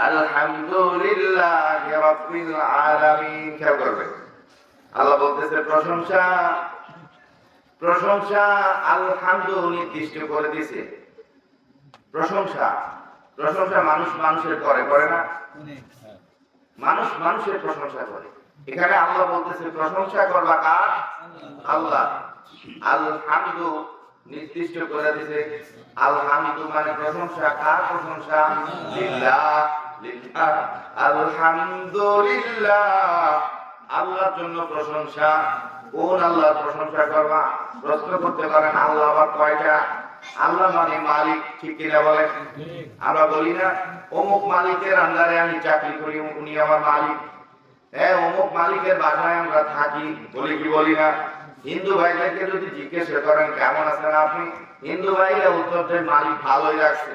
আলহামদুলিল্লাহ রাব্বিল আলামিন। খেয়াল করবে। আল্লাহ বলতেছে, প্রশংসা প্রশংসা আলহামদু নির্দিষ্ট করে দিছে। প্রশংসা প্রশংসা মানুষ মানুষের করে করে না। মানুষ মানুষের প্রশংসা করে। এখানে আল্লাহ বলতেছে, প্রশংসা করবা কার? আল্লাহ। আলহামদু নির্দিষ্ট করে দিছে। আলহামদু মানে প্রশংসা কার প্রশংসা? লিল্লাহ। আল্লাহর জন্য প্রশংসা, কোন আল্লাহর প্রশংসা করবা? প্রশ্ন করতে পারেন, আল্লাহ আবার কয়টা? আল্লাহ মানে মালিক, ঠিক কিনা বলেন? আমরা বলি না, অমুক মালিকের আন্ডারে আমি চাকরি করি, উনি আমার মালিক। হ্যাঁ অমুক মালিকের বাসায় আমরা থাকি, বলি কি বলি না? হিন্দু ভাইদেরকে যদি জিজ্ঞেস করেন, কেমন আছেন আপনি? হিন্দু ভাইরা উত্তর মালিক ভালোই রাখছে।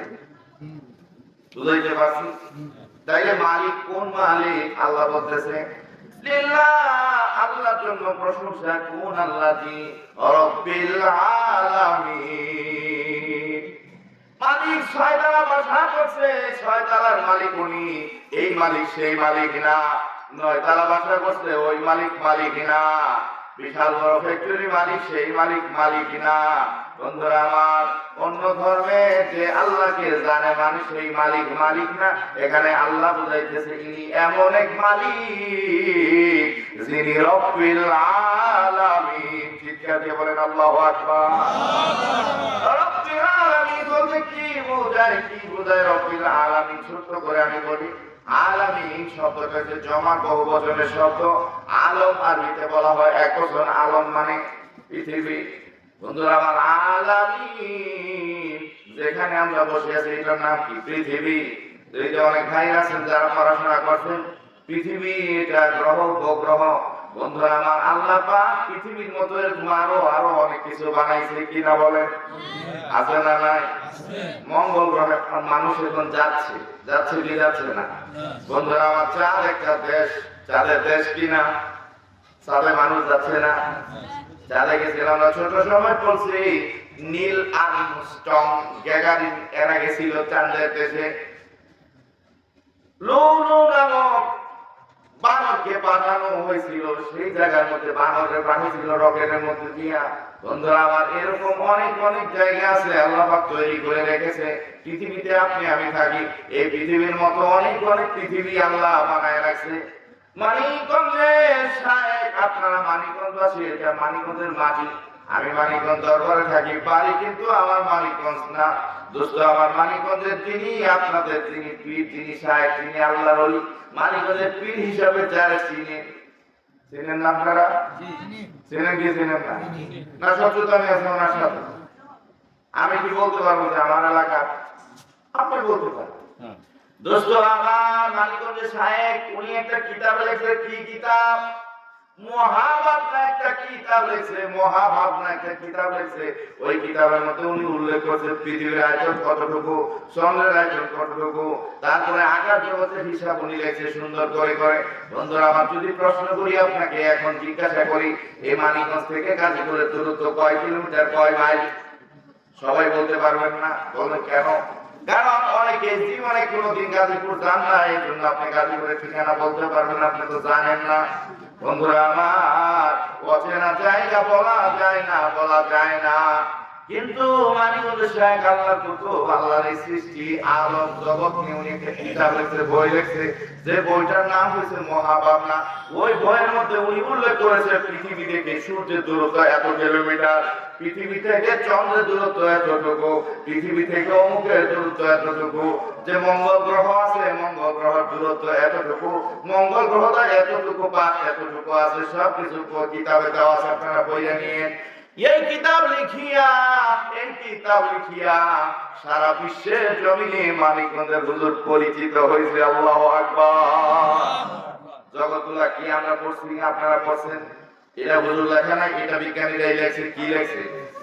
বুঝাইতে পারছি? তাইলে মালিক কোন মালিক? আল্লাহ বলতেছে আল্লাহর জন্য প্রশংসা কোন আল্লাহ জি রব্বিল আলামিন। মালিক ছয় তালা বাসা করছে, ছয় তালার মালিক উনি। এই মালিক সেই মালিক না। নয় তালা বাসা করছে, ওই মালিক মালিক না। বিশাল বড় ফ্যাক্টরি মালিক, সেই মালিক মালিক না। বন্ধুরা আমার, অন্য ধর্মে যে আল্লাহকে জানে মানুষ সেই মালিক মালিক না। এখানে আল্লাহ বুঝাইতেছে, ইনি এমন এক মালিক, যিনি রব্বিল আলামিন। চিৎকার দিয়ে বলেন, আল্লাহু আকবার। রব্বিল আলামিন বলতে কি বোঝায় কি বোঝায় রব্বিল আলামিন? ছোট্ট করে আমি বলি আলামিন শব্দটা হচ্ছে জমা বহুবচনের শব্দ। আলম আরবিতে বলা হয় এক বছর আলম মানে পৃথিবী। বন্ধুরা, আমার আলামিন, যেখানে আমরা বসে আছি, এটার নাম কি? পৃথিবী। অনেক ভাই আছেন যারা পড়াশোনা করছেন। পৃথিবী এটা গ্রহ, উপগ্রহ। বন্ধুরা, আমার আল্লাহ পাক পৃথিবীর মতো আরও আরও অনেক কিছু বানাইছে কিনা বলেন? আছে না নাই? মঙ্গল গ্রহে মানুষ এখন যাচ্ছে? যাচ্ছে কি যাচ্ছে না? বন্ধুরা, আমার চাঁদ একটা দেশ। চাঁদের দেশ কিনা? চাঁদে মানুষ যাচ্ছে না? চাঁদে গেছিলাম আমরা ছোট সময় পড়ছি নীল আর্মস্ট্রং গ্যাগারিন এরা গেছিল চাঁদের দেশে। লুলু নামক বানরকে পাঠানো হয়েছিল, সেই জায়গার মধ্যে বানরের পাঠিয়েছিল রকেটের মধ্যে দিয়া। বন্ধুরা আমার এরকম অনেক অনেক জায়গা আছে, আল্লাহ তৈরি করে রেখেছে। পৃথিবীতে আপনি, আমি থাকি, এই পৃথিবীর মতো অনেক অনেক পৃথিবী আল্লাহ বানায় রাখছে। মানিকগঞ্জের সাহেব আপনারা মানিকগঞ্জবাসী, এটা মানিকগঞ্জের মাটি। আমি মানিকগঞ্জ দরবারে থাকি বাড়ি কিন্তু আমার মানিকগঞ্জ না। দোস্ত আমার মানিকগঞ্জের তিনি আপনাদের তিনি পীর তিনি সাহেব তিনি আল্লাহর অলি মানিকগঞ্জের পীর হিসাবে যারা চিনে। চিনেন না আপনারা? চিনেন কি চিনেন না? না সচেতন আছে ওনার সাথে। আমি কি বলতে পারব যে আমার এলাকা? আপনি বলতে পারেন। দোস্ত আমার মানিকগঞ্জের সাহেব উনি একটা কিতাব লিখছে কি কিতাব? যদি প্রশ্ন করি আপনাকে, এখন জিজ্ঞাসা করি এই মানিকগঞ্জ থেকে গাজীপুরের দূরত্ব কয় কিলোমিটার, কয় মাইল? সবাই বলতে পারবেন না বলবেন কেন? কারণ অনেকে জীবনে কোনোদিন গাজীপুর যান না এই জন্য আপনি গাজীপুরের ঠিকানা বলতে পারবেন আপনি তো জানেন না। বন্ধুরা আমার অচেনা জায়গা বলা যায় না বলা যায় না। কিন্তু মানিকগঞ্জ শেখ আল্লাহ কুতু আল্লাহর এই সৃষ্টি, আলম, জগৎ নিয়ে উনি একটা কিতাব লিখছে, বই লিখছে। যে বইটার নাম হয়েছে মহাভাবনা। ওই বইয়ের মধ্যে উনি উল্লেখ করেছে, পৃথিবী থেকে সূর্যের দূরত্ব এত কিলোমিটার, পৃথিবী থেকে চন্দ্রের দূরত্ব এতটুকু, পৃথিবী থেকে অমুকের দূরত্ব এতটুকু, যে মঙ্গল গ্রহ আছে, মঙ্গল গ্রহের দূরত্ব এতটুকু, মঙ্গল গ্রহটা এতটুকু পাশ এতটুকু আছে সব কিছু কিতাবে দেওয়া আছে, আপনারা বইয়ে নিয়ে এই কিতাব লিখিয়া, এই কিতাব লিখিয়া সারা বিশ্বের জমিনে মানিকগঞ্জের হুজুর পরিচিত হয়েছে। আল্লাহ আকবার। জগতুল্লাহ কি আমরা পড়ছি, আপনারা পড়ছেন? এটা হুজুর লেখা না এটা বিজ্ঞানীরাই লেখছে, কি লেখছে?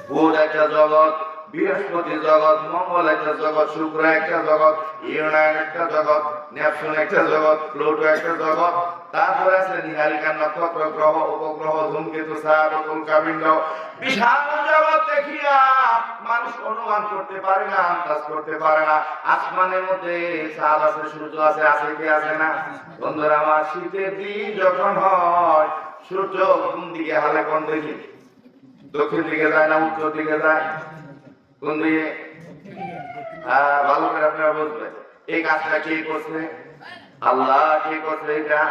ভূত একটা জগৎ। বৃহস্পতি জগৎ, মঙ্গল একটা জগৎ, শুক্র একটা জগৎ ইউনাইন একটা জগৎ, নেপচুন একটা জগৎ, প্লুটো একটা জগৎ। তারপরে আছে নিহারিকা নক্ষত্র গ্রহ উপগ্রহ, ধূমকেতু সার বিশাল জগৎ দেখিয়া মানুষ অনুমান করতে পারে না, আন্দাজ করতে পারে না। আসমানের মধ্যে চাঁদ আছে, সূর্য আছে আছে কি আছে না? বন্ধুরা, আমার শীতের দিন যখন হয়, সূর্য কোন দিকে হালে কোন দিকে? দক্ষিণ দিকে যায় না, উত্তর দিকে যায়? কোন আহ, ভালো করে আপনারা বুঝবেন। এই কাজটা কে করছে? আল্লাহ কে করছে এটা?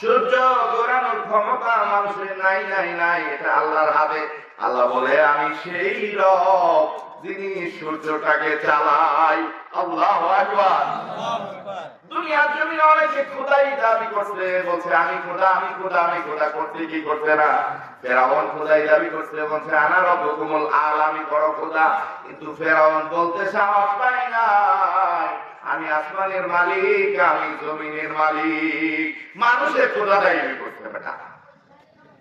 সূর্য ঘোরানোর ক্ষমতা মানুষের নাই নাই নাই এটা আল্লাহর হাতে। আল্লাহ বলে আমি সেই রব যিনি সূর্যটাকে চালাই আল্লাহ আকবার। দুনিয়ার জমিনে অনেকে খোদাই দাবি করছে, বলছে, আমি খোদা আমি খোদা আমি খোদা করতে কি করছে না? ফেরাউন খোদাই দাবি করছে, বলছে, আনা রব্বুকুমুল আল, আমি বড় খোদা। কিন্তু ফেরাউন বলতে সাহস পায় নাই, আমি আসমানের মালিক, আমি জমিনের মালিক। মানুষের খোদা দাবি করছে, বেটা।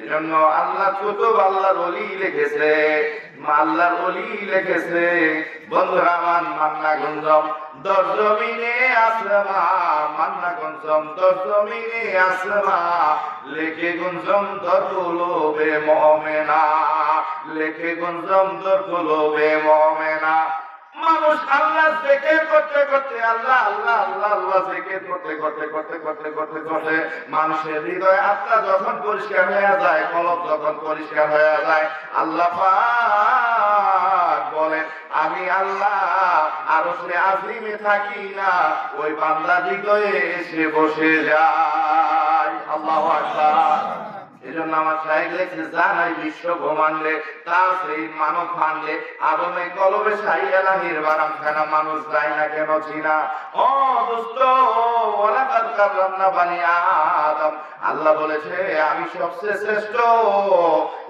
এজন্য আল্লাহ কুতুব আল্লাহর ওলি লিখেছে, আল্লাহর ওলি লিখেছে। বন্ধুরা মান মান্না গুঞ্জম দশ জমিনে আসমা মান্না গুঞ্জম দশ জমিনে আসমা লেখে গুঞ্জম দর কুলুবে মুমিনা। লেখে গুঞ্জম দর কুলুবে মুমিনা। মানুষ আল্লাহ করতে করতে, আল্লাহ আল্লাহ আল্লাহ আল্লাহ করতে করতে করতে করতে করতে করতে মানুষের হৃদয় আত্মা যখন পরিষ্কার হয়ে যায় যখন পরিষ্কার হয়ে যায়, আল্লাহ বলেন, আমি আল্লাহ আরশে আজিমে থাকি না, ওই বান্দা হৃদয়ে এসে বসে যায়। আল্লাহ আকবার। এজন্য আমার জানাই বিশ্ব ব্রহ্মাণ্ডে তা সেই মানব ভাণ্ডে, আদমে কলবে মানুষ যায় না কেন চিনা ও দুষ্ট আদম। আল্লাহ বলেছে, আমি সবচেয়ে শ্রেষ্ঠ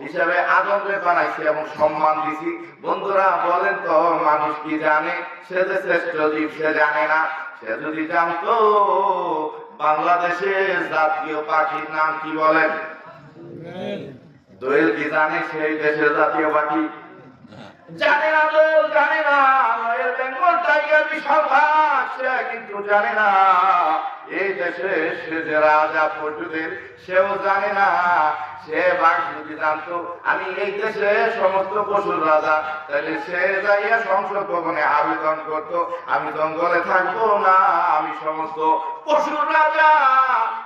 হিসাবে আদমকে বানাইছি এবং সম্মান দিছি। বন্ধুরা, বলেন তো, মানুষ কি জানে? সে যে শ্রেষ্ঠ জীব, সে জানে না। সে যদি জানতো, বাংলাদেশের জাতীয় পাখির নাম কি বলেন? দোয়েল কি জানে সেই দেশের জাতীয় পাখি জানে না দোয়েল, জানে না। রয়েল বেঙ্গল টাইগার বিশাল ভাগ সে কিন্তু জানে না। এই দেশে সে যে রাজা পর্যুদের সেও জানে না। সে বাঘ যদি জানতো, আমি এই দেশে সমস্ত পশুর রাজা। তাহলে সে যাইয়া সংসদ ভবনে আবেদন করতো, আমি জঙ্গলে থাকব না, আমি সমস্ত পশুর রাজা।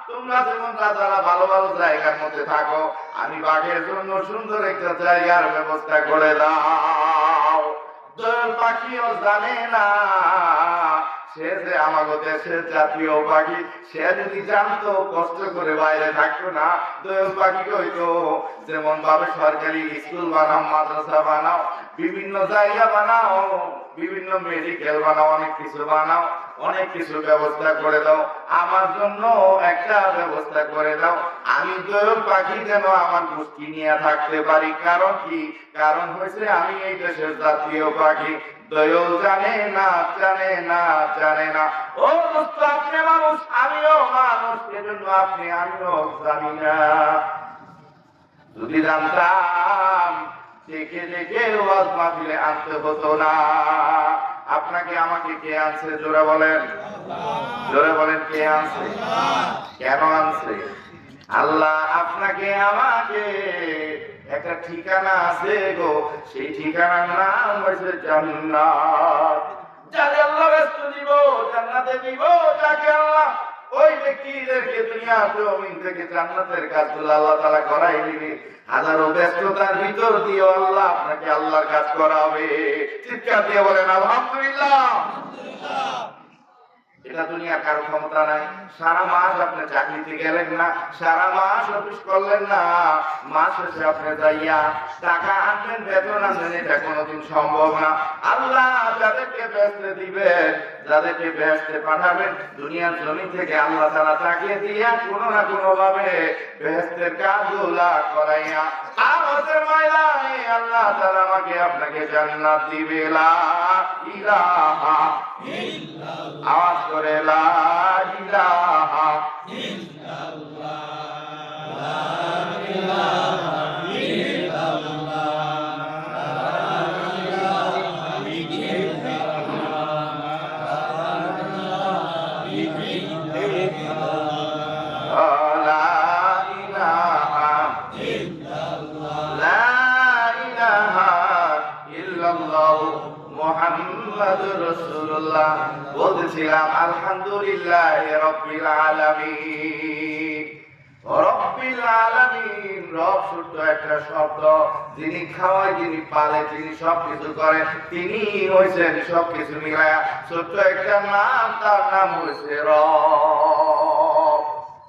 তোমরা যেমন রাজারা ভালো ভালো জায়গার মধ্যে থাকো, আমি বাঘের জন্য সুন্দর একটা জায়গার ব্যবস্থা করে দাও। দোয়েল পাখিও জানে না। সে যে আমাদের দেশের জাতীয় পাখি, সে যদি জানতো, কষ্ট করে বাইরে থাকতো না, দোয়েল পাখি হইতো। যেমন ভাবে সরকারি স্কুল বানাও, মাদ্রাসা বানাও, বিভিন্ন জায়গা বানাও, বিভিন্ন মেডিকেল বানাও, অনেক কিছু বানাও, অনেক কিছু ব্যবস্থা করে দাও। আমার জন্য একটা ব্যবস্থা করে দাও। আমি দোয়েল পাখি যেন আমার গোষ্ঠী নিয়ে থাকতে পারি। কারণ কি? কারণ হয়েছে আমি এই দেশের জাতীয় পাখি। জানে না জানে না জানে না। ও দোস্ত আপনি মানুষ, আমিও মানুষ, এজন্য আপনি আমিও জানি না। যদি জানতাম, দেখে দেখে ওয়াজ মাহফিলে হতো না। আপনাকে আমাকে কে আনছে? জোরে বলেন। জোরে বলেন, কে আনছে? কেন আনছে? আল্লাহ আপনাকে আমাকে একটা ঠিকানা আছে গো, সেই ঠিকানার নাম হয়েছে জান্নাত। যাকে আল্লাহ ব্যস্ত দিব, জান্নাতে দিব, যাকে আল্লাহ ওই ব্যক্তিদেরকে দুনিয়া জমিন থেকে জান্নাতের কাজগুলো আল্লাহ তাআলা করাই দিবে। হাজারো ব্যস্ততার ভিতর দিয়ে আল্লাহ আপনাকে আল্লাহর কাজ করাবে। চিৎকার দিয়ে বলেন, আলহামদুলিল্লাহ। এটা দুনিয়ার কারও ক্ষমতা নাই। সারা মাস আপনি চাকরিতে গেলেন না, সারা মাস অফিস করলেন না। মাস শেষে আপনি যাইয়া টাকা আনবেন বেতন আনবেন এটা কোনোদিন সম্ভব না। আল্লাহ যাদেরকে ব্যস্তে দিবেন যাদেরকে ব্যস্তে পাঠাবেন, দুনিয়ার জমি থেকে আল্লাহ তারা তাকে দিয়া কোনো না কোনো ভাবে বেহেস্তের কাজগুলা করাইয়া আমাদের ময়দানে আল্লাহ তারা আমাকে আপনাকে জান্নাত দিবে। লা ইলাহা আওয়াজ করে লা ইলাহা লা ইলাহা লা বলছিলাম, আলহামদুলিল্লাহ রাব্বিল আলামিন। রব্বিল আলামিন, রব ছোট্ট একটা শব্দ। যিনি খাওয়ায়, যিনি পালে, যিনি সবকিছু করে, তিনি হয়েছেন সবকিছু মিলায়া। ছোট্ট একটা নাম, তার নাম হয়েছে রব।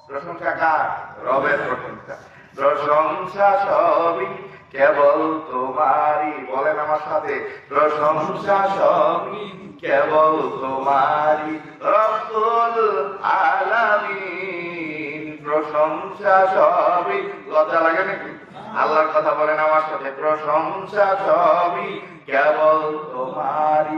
প্রশংসা কার? রবের প্রশংসা। প্রশংসা সবই কেবল তোমারই। বলেন আমার সাথে, প্রশংসা সবই কেবল তোমারি রব্বুল আলামিন। প্রশংসা সবই, লজ্জা লাগে নাকি আল্লাহর কথা বলেন আমার সাথে, প্রশংসা সবই কেবল তোমারই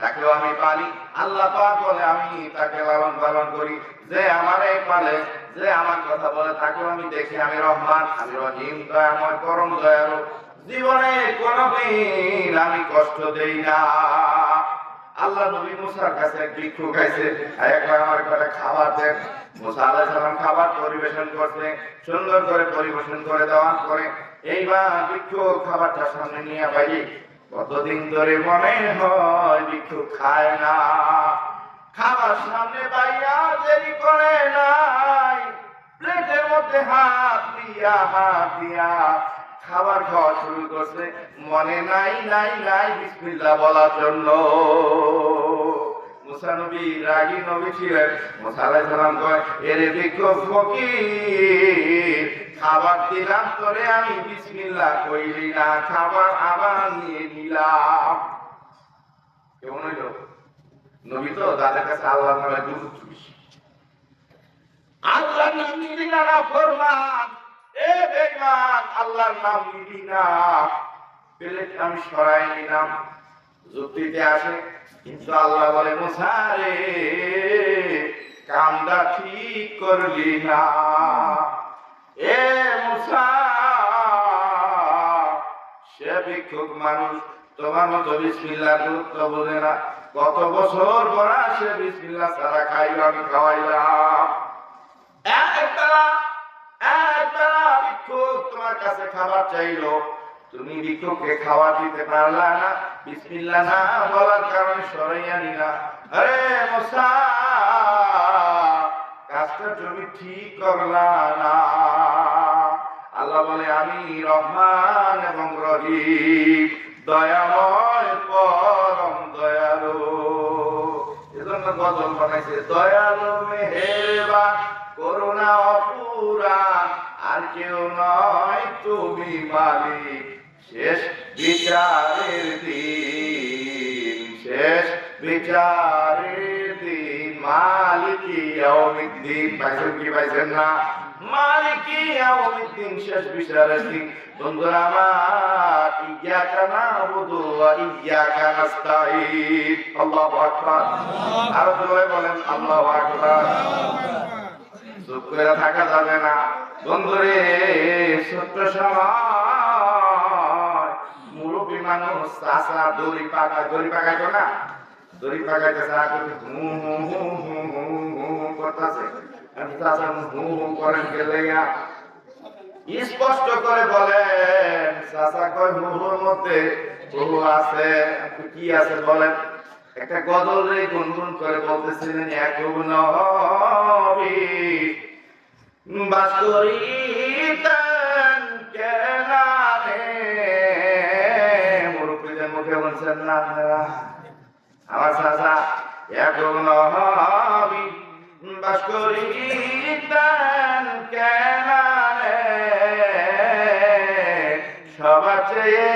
তাকেও আমি পালি আল্লাহ পাক বলে, আমি তাকে লালন পালন করি। যে আমারে পালে, যে আমার কথা বলে, তাকেও আমি দেখি। আমি রহমান, আমি রহিম, দয়াময়, পরম দয়ালু। জীবনে কোনদিন আমি কষ্ট দেই না। আল্লাহ নবী মুসার কাছে ভিক্ষু খাইছে। একবার আমার কটা খাবার দেন। মুসা আলাইহিস খাবার পরিবেশন করছে, সুন্দর করে পরিবেশন করে দেওয়া করে এইবার ভিক্ষু খাবারটা সামনে নিয়ে ভাই কতদিন ধরে মনে হয় ভিক্ষু খায় না? খাবার সামনে পাইয়া দেরি করে নাই। প্লেটের মধ্যে হাত দিয়া হাত দিয়া খাবার খাওয়া শুরু করছে। মনে নাই নাই নাই বিসমিল্লাহ বলার জন্য। মুসা নবী, রাগী নবী ছিলেন। মুসা আলাইহিস সালাম কয়, এরে ভিক্ষুক ফকির খাবার দিলাম তোরে আমি বিসমিল্লাহ কইলি না, খাবার আবার নিয়ে নিলাম। কেমন হইল? নবী তো তাদের কাছে আল্লাহর নামে দুধ বেশি। আল্লাহর নাম নিবি না ফরমান, এ বেঈমান, আল্লাহর নাম নিবি না। প্লেট আমি সরাই নিলাম। যুক্তিতে আসে, কিন্তু আল্লাহ বলে, মুসা রে, কামটা ঠিক করলি না। সে ভিক্ষুক মানুষ, তোমার মতো বিসমিল্লাহ গুরুত্ব বোঝে না। কত বছর পরা সে বিসমিল্লাহ সারা খাইল, আমি খাওয়াইলাম। কাছে খাবার চাইলো। তুমি ভিক্ষুককে দিতে পারলা না, বিসমিল্লাহ না বলার কারণে সরাইয়া নিলা। আরে কাজটা তুমি ঠিক করলা না। আল্লাহ বলে, আমি রহমান এবং রহিম, দয়াময়, পরম দয়ালু। এজন্য গজল বানাইছে, দয়ালু মেহেরবান, করুণা অপুরা আর কেউ নয় তুমি মালিক। শেষ বিচারের দিন, শেষ বিচারের মালিকি ইয়াউমিদ্দিন, পাইছেন কি পাইছেন না? মালিকি ইয়াউমিদ্দিন, শেষ বিচারের দিন। বন্ধুরা আমার, ইয়াকা নাবুদু ওয়া ইয়াকা নাস্তাঈন। আল্লাহু আকবার। আরও জোরে বলেন, আল্লাহু আকবার। চুপ করে থাকা যাবে না। বন্ধুরে, সত্য সময়। মুরব্বী মানুষ চাষা দড়ি পাকা, দড়ি পাকাইতো না? দড়ি পাকাইতে চা করে, হু হু হু হু হু হু হু করতেছে। চাষা হু স্পষ্ট করে বলেন চাষা কয় হুহুর মধ্যে বহু আছে কি আছে বলেন। একটা গজল রে গুনগুন করে বলতেছিলেন, এক নবী বাস করিতেন কেনারে মুখে বলছেন না। আমার চাচা এক নবী বাস চেয়ে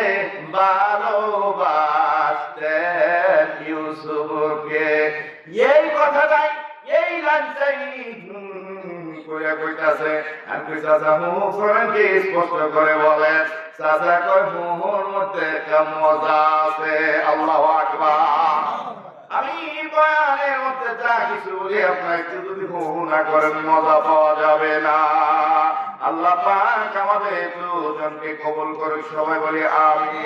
ভালোবাসতেন ইউসুফকে। এই কথাটাই এই লাইনটাই কইরা কইতাছে চাচা, হু, করেন কি? স্পষ্ট করে বলেন চাচা কই হুর মধ্যে একটা মজা আছে, আল্লাহু আকবার। আমি বয়ানের মধ্যে যা কিছু বলি, আপনার একটু যদি না করেন, মজা পাওয়া যাবে না। আল্লাহ পাক আমাদের দুজনকে কবুল করে সবাই বলি আমি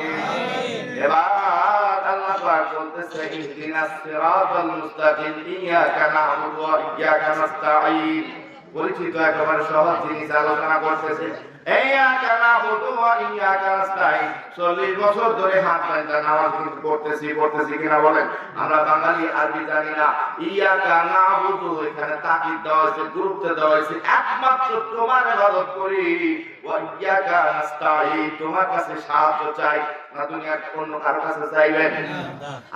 এবার আল্লাহ পাক বলতেছে, ইহদিনাস সিরাতাল মুস্তাকিম, ইয়াকা না'বুদু ওয়া ইয়াকা নাস্তাঈন। পরিচিত সহজ জিনিস আলোচনা করতেছে। নাস্তাঈন। 40 বছর ধরে হাত নামাজ কিনা বলেন? আমরা বাঙালি, আরবি জানি না। এখানে তাকিদ দেওয়া হয়েছে, গুরুত্ব দেওয়া হয়েছে। একমাত্র তোমার ইবাদত করি। তোমার কাছে সাহায্য চাই না দুনিয়ার অন্য কারও কাছে চাইবেন?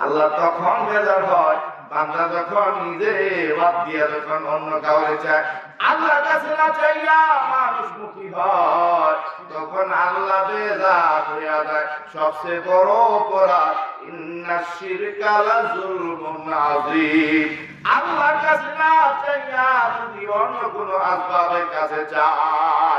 আল্লাহ তখন বেজার হয়। বান্দা যখন নিজে বাদ দিয়া যখন অন্য কাউরে চায় আল্লাহর কাছে না চাইয়া মানুষমুখী হয়। তখন আল্লাহ বেজা হইয়া যায়। সবচেয়ে বড় অপরাধ, ইন্না শিরকা লাযুলমুন আযীম। আল্লাহর কাছে না চাইয়া যদি অন্য কোনো আসবাবের কাছে চায়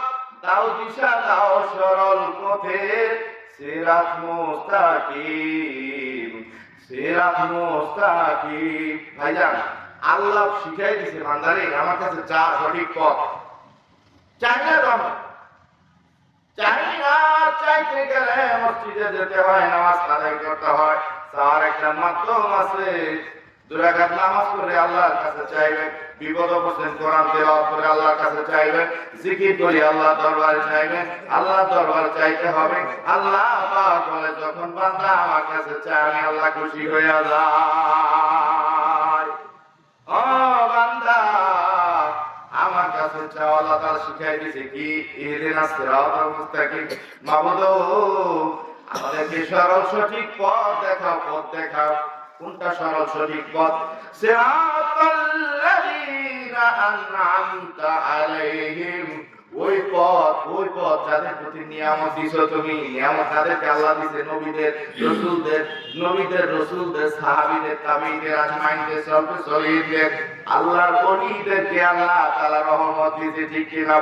দাও দিশা, দাও সরল পথে। সিরাত মুস্তাকিম সিরাত মুস্তাকিম। ভাইজান আল্লাহ শিখাই দিছে বান্দারে, আমার কাছে চা সঠিক পথ। চাই না দাম চাই না চাইতে গেলে মসজিদে যেতে হয়, নামাজ আদায় করতে হয়। তার একটা মাধ্যম আছে। নামাজ আল্লাহর কাছে চাইবেন, বিপদ অবস্থান কোরআন আল্লাহর কাছে চাইবেন, জিকির করে আল্লাহ দরবারে চাইবেন আল্লাহ চাইতে হবে। আল্লাহ বলে, যখন বান্দা আমার কাছে চায়, আমি আল্লাহ খুশি যাই। ও বান্দা, আমার কাছে চাও আল্লাহ শিখাই কি? আমাদেরকে সরল সঠিক পথ দেখাও পথ দেখাও। কোনটা সরল, সঠিক পথ? ওই পথ ওই পথ যাদের প্রতি নিয়ামত দিছো তুমি, নিয়ামত তাদেরকে আল্লাহ দিছে নবীদের, রসুলদের নবীদের, রসুলদের সলিহদের আল্লাহর আল্লাহ রহমত দিয়েছে, ঠিক কিনা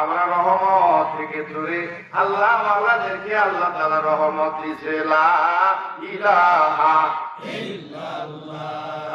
আমরা রহমত থেকে আল্লাহ আমাদেরকে আল্লাহ রহমত দিয়েছে। লা ইলাহা ইল্লাল্লাহ।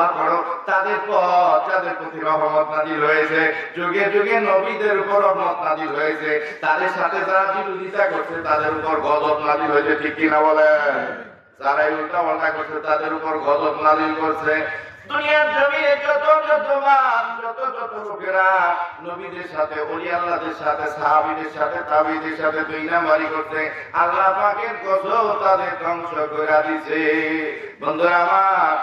দোয়া করো। তাদের পর তাদের প্রতি রহমত নাজিল হয়েছে, যুগে যুগে নবীদের উপর রহমত নাজিল হয়েছে। তাদের সাথে যারা বিরোধিতা করছে, তাদের উপর গজব নাজিল হয়েছে, ঠিক কিনা বলেন? যারা উল্টা পাল্টা করছে, তাদের উপর গজব নাজিল করছে। দুনিয়ার জমিনে যত যত মান যত যত লোকেরা নবীদের সাথে ওলি আল্লাহদের সাথে, সাহাবীদের সাথে, তাবিদের সাথে দুই নাম্বারি করছে, আল্লাহ পাকের গজব তাদের ধ্বংস করে দিছে বন্ধুরা আমার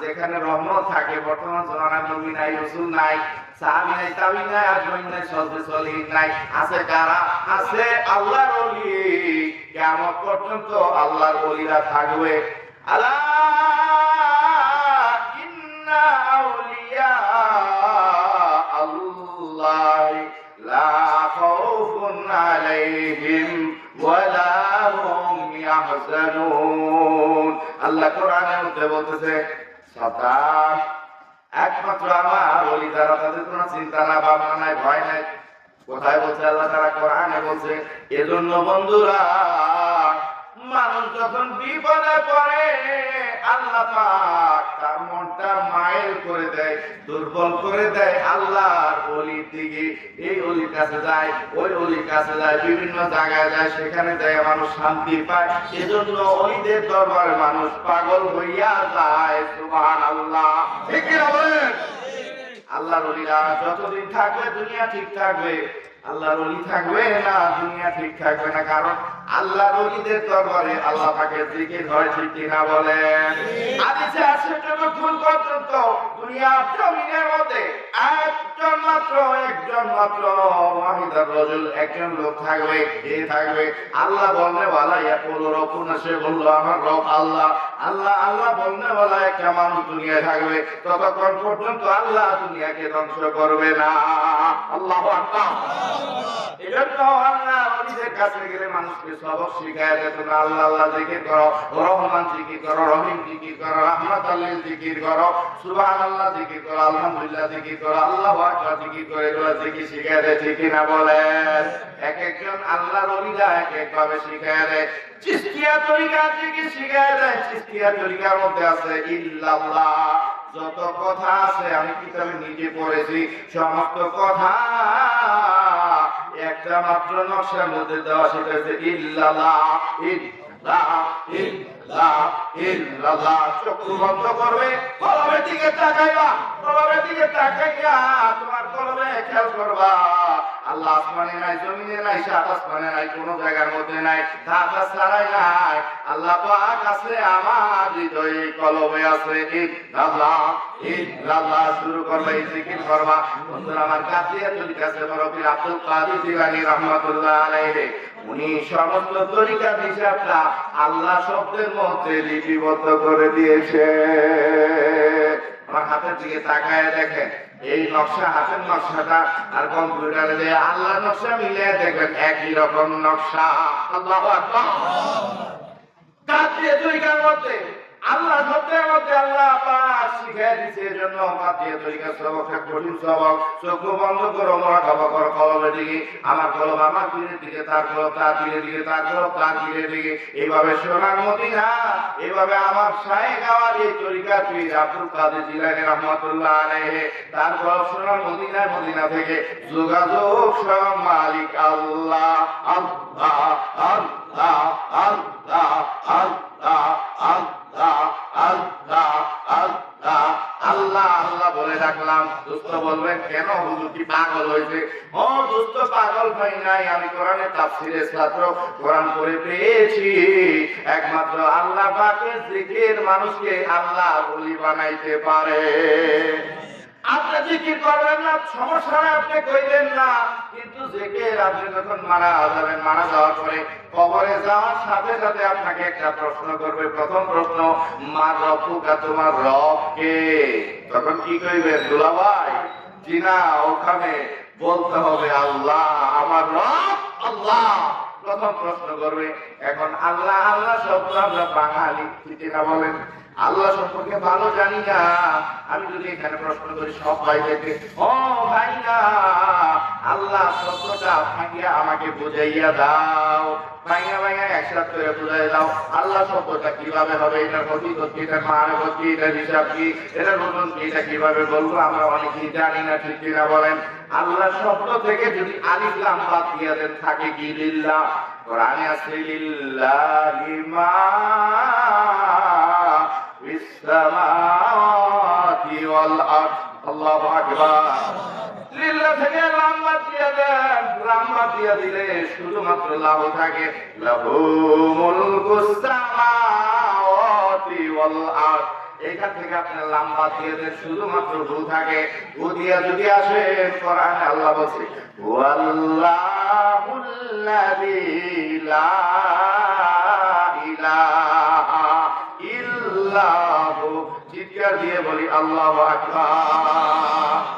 যেখানে রহমত থাকে, বর্তমান জমানায় নবী নাই, রসুল নাই নাই নাই নাই নাই। আছে কারা? আছে আল্লাহর পর্যন্ত আল্লাহর থাকবে। আলা ইন্না আউলিয়া আল্লাহ। লা খাউফুন আলাইহিম ওয়ালা হুম ইয়াহজানুন। আল্লাহ কোরআনের মধ্যে বলতেছে, সাতাশ। একমাত্র আমার ওলি যারা তাদের কোনো চিন্তা না, ভাবনা নাই, ভয় নাই। কোথায় বলছে আল্লাহ? তারা কোরআনে বলছে, এজন্য বন্ধুরা মানুষ যখন বিপদে পড়ে, আল্লাহ তার মনটা মাইল করে দেয়, দুর্বল করে দেয়, আল্লাহর অলির দিকে। এই অলির কাছে যায়, ওই অলির কাছে যায়, বিভিন্ন জায়গায় যায়, সেখানে যায়, মানুষ শান্তি পায়। এজন্য অলিদের দরবারে মানুষ পাগল হইয়া যায়, সুবহানাল্লাহ। ঠিক কি না বলেন? আল্লাহর যতদিন থাকবে, দুনিয়া ঠিক থাকবে। আল্লাহর অলি থাকবে না দুনিয়া ঠিক থাকবে না কারণ আল্লাহর অলিদের দরবারে আল্লাহ পাকের জিকির হয় ঠিক কিনা বলেন? আছে যতক্ষণ পর্যন্ত দুনিয়ার জমিনের মধ্যে একজন মাত্র একজন মাত্র ওয়াহিদার রজুল একজন লোক থাকবে থাকবে? আল্লাহ বলনে ওয়ালা ইয়াকুল রব্বুনা সে বলল আমার রব আল্লাহ। আল্লাহ আল্লাহ বলনে ওয়ালা একটা মানুষ দুনিয়ায় থাকবে। ততক্ষণ পর্যন্ত আল্লাহ দুনিয়াকে ধ্বংস করবে না। আল্লাহ আল্লাহ ওলিদের কাছে গেলে মানুষকে সবক শিখায় দেয় তোমরা আল্লাহ আল্লাহ জিকির করো শিখায় দেয়, চিস্তিয়া তরিকার মধ্যে আছে ইল্লাল্লাহ। যত কথা আছে আমি কিতাবে নিজে পড়েছি, সমস্ত কথা একটা মাত্র নকশার মধ্যে দেওয়া সেটা হচ্ছে ইল্লাল্লাহ ইল্লাহ ইল্লাহ ইল্লাল্লাহ। চক্ষু বন্ধ করবে কলমের দিকে তাকাইবা কলমের দিকে তাকাইয়া তোমার কলমে খেয়াল করবা। আল্লাহ আসমানে নাই, জমিনে নাই, সাত নাই, কোনো জায়গার মধ্যে নাই ঢাকা ছাড়াই নাই। আল্লাহ পাক আছে, আমার হৃদয়ে কলমে আছে শুরু করবা, এই জিকির করবা। বন্ধুরা, আমার কাছে মরবির আব্দুল রহমাতুল্লাহ উনি সমস্ত হিসাবটা আল্লাহ শব্দের মধ্যে লিপিবদ্ধ করে দিয়েছে। আমার হাতের দিকে তাকায় দেখেন এই নকশা হাতের নকশাটা আর কম্পিউটারে যে আল্লাহ নকশা মিলে দেখবেন একই রকম নকশা। আল্লাহ কাটিয়ে কার মধ্যে? আল্লাহ শব্দের মধ্যে আল্লাহ পাক কঠিন সবক চোখ বন্ধ করো কলমের দিকে। আমার কলম আমার পীরের দিকে তার কলম তার পীরের দিকে তার কলম তার পীরের দিকে। এইভাবে সোনার মদিনা এইভাবে আমার শায়েখ আমার এই তরিকার পীর আব্দুল কাদের জিলানী রহমাতুল্লাহ তার কলম সোনার মদিনায়, মদিনা থেকে যোগাযোগ সব মালিক আল্লাহ আল্লাহ আল্লাহ আল্লাহ আল্লাহ আল্লাহ আল্লাহ আল্লাহ বলে ডাকলাম। দুস্থ বলবে, কেন হুজুর কি পাগল হয়েছে? ও দুস্থ পাগল হয় নাই। আমি কোরআনে তাফসিরের ছাত্র। কোরআন করে পেয়েছি। একমাত্র আল্লাহ পাকের জিকির মানুষকে আল্লাহ বলি বানাইতে পারে। আপনি জিকির করবেন না, সমস্যা আপনি কইলেন না। কিন্তু জিকির আপনি যখন মারা যাবেন, মারা যাওয়ার পরে কবরে যাওয়ার সাথে সাথে আপনাকে একটা প্রশ্ন করবে। প্রথম প্রশ্ন মা রব্বুকা তোমার রব কে? তখন কি কইবেন দুলাভাই জি না ওখানে বলতে হবে, আল্লাহ, আমার রব, আল্লাহ। প্রথম প্রশ্ন করবে। এখন আল্লাহ আল্লাহ শব্দ আমরা বাঙালি, ঠিক না বলেন? আল্লাহ সম্পর্কে ভালো জানি না। আমি যদি এখানে প্রশ্ন করি, সব ভাই দেখে ও ভাই না আল্লাহ শব্দটা ভাঙিয়া আমাকে বুঝাইয়া দাও। ভাঙিয়া একসাথে করে বুঝাই দাও, আল্লাহ শব্দটা কীভাবে হবে? হিসাব কি? নতুন কি? এটা কীভাবে বলব? আমরা অনেকেই জানি না, ঠিক কিনা বলেন? আল্লাহ শব্দ থেকে যদি আলিফ লাম বাদ দিয়ে থাকে কি লিল্লাহ? কোরআনে আছে, লিল্লাহি ফিস সামাওয়াতি ওয়াল আরদ। আল্লাহু আকবার। লিল্লাহ থেকে লাম দিয়ে দেন। লাম দিয়ে দিলে শুধুমাত্র লাভ থাকে। লাহু মুলকুস সামাওয়াতি ওয়াল আরদ। এখান থেকে আপনার লাম্বা দিয়ে দেন, শুধুমাত্র ভুল থাকে। ভু দিয়া যদি আসে, কোরআনে আল্লাহ বলছে ওয়াল্লাহুল্লাযী লা ইল্লাহু চিৎকার দিয়ে বলি আল্লাহ আকবার।